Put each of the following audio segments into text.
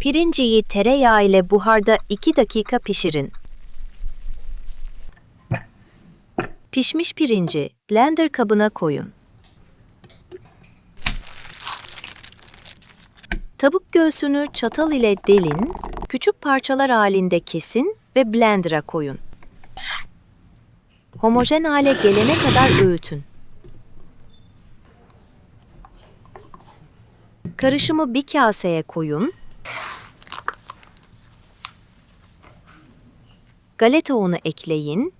Pirinciyi tereyağı ile buharda 2 dakika pişirin. Pişmiş pirinci blender kabına koyun. Tavuk göğsünü çatal ile delin, küçük parçalar halinde kesin ve blender'a koyun. Homojen hale gelene kadar öğütün. Karışımı bir kaseye koyun. Galeta unu ekleyin.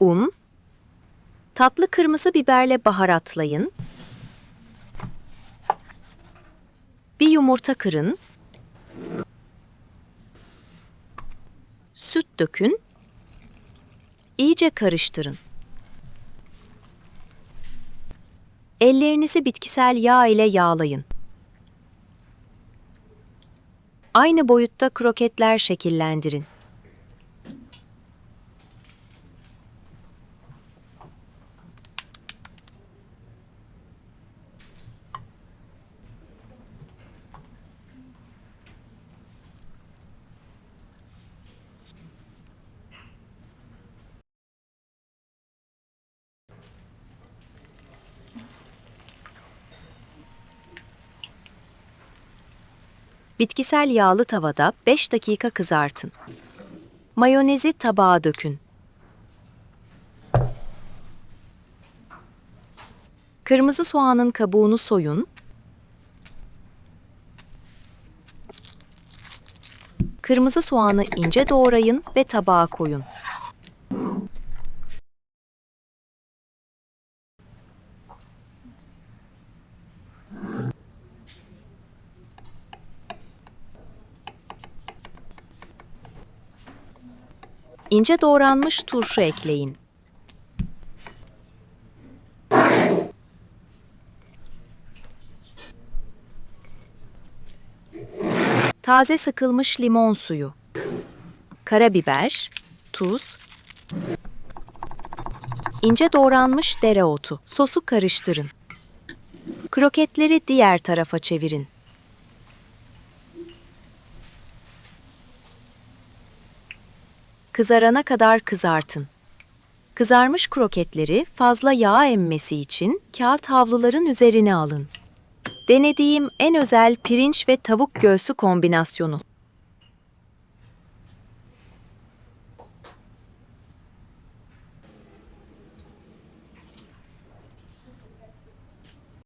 Un. Tatlı kırmızı biberle baharatlayın. Bir yumurta kırın. Süt dökün. İyice karıştırın. Ellerinizi bitkisel yağ ile yağlayın. Aynı boyutta kroketler şekillendirin. Bitkisel yağlı tavada 5 dakika kızartın. Mayonezi tabağa dökün. Kırmızı soğanın kabuğunu soyun. Kırmızı soğanı ince doğrayın ve tabağa koyun. İnce doğranmış turşu ekleyin. Taze sıkılmış limon suyu. Karabiber, tuz, ince doğranmış dereotu. Sosu karıştırın. Kroketleri diğer tarafa çevirin. Kızarana kadar kızartın. Kızarmış kroketleri fazla yağ emmesi için kağıt havluların üzerine alın. Denediğim en özel pirinç ve tavuk göğsü kombinasyonu.